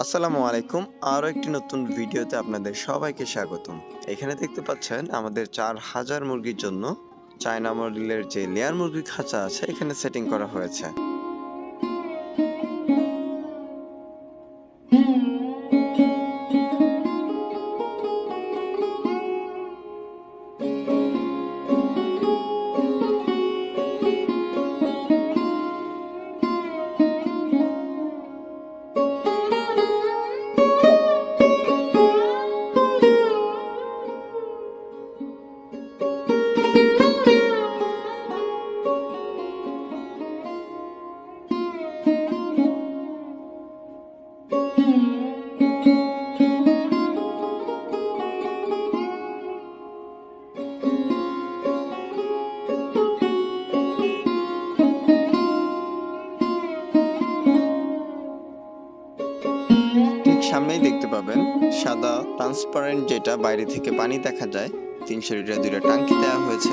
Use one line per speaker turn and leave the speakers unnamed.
আসসালামু আলাইকুম। আরও একটি নতুন ভিডিওতে আপনাদের সবাইকে স্বাগতম। এখানে দেখতে পাচ্ছেন আমাদের চার হাজার মুরগির জন্য চায়না মডেলের যে লেয়ার মুরগির খাঁচা আছে, এখানে সেটিং করা হয়েছে। সামনেই দেখতে পাবেন সাদা ট্রান্সপারেন্ট যেটা বাইরে থেকে পানি দেখা যায় তিনশো লিটার দুইটা টাঙ্কি দেওয়া হয়েছে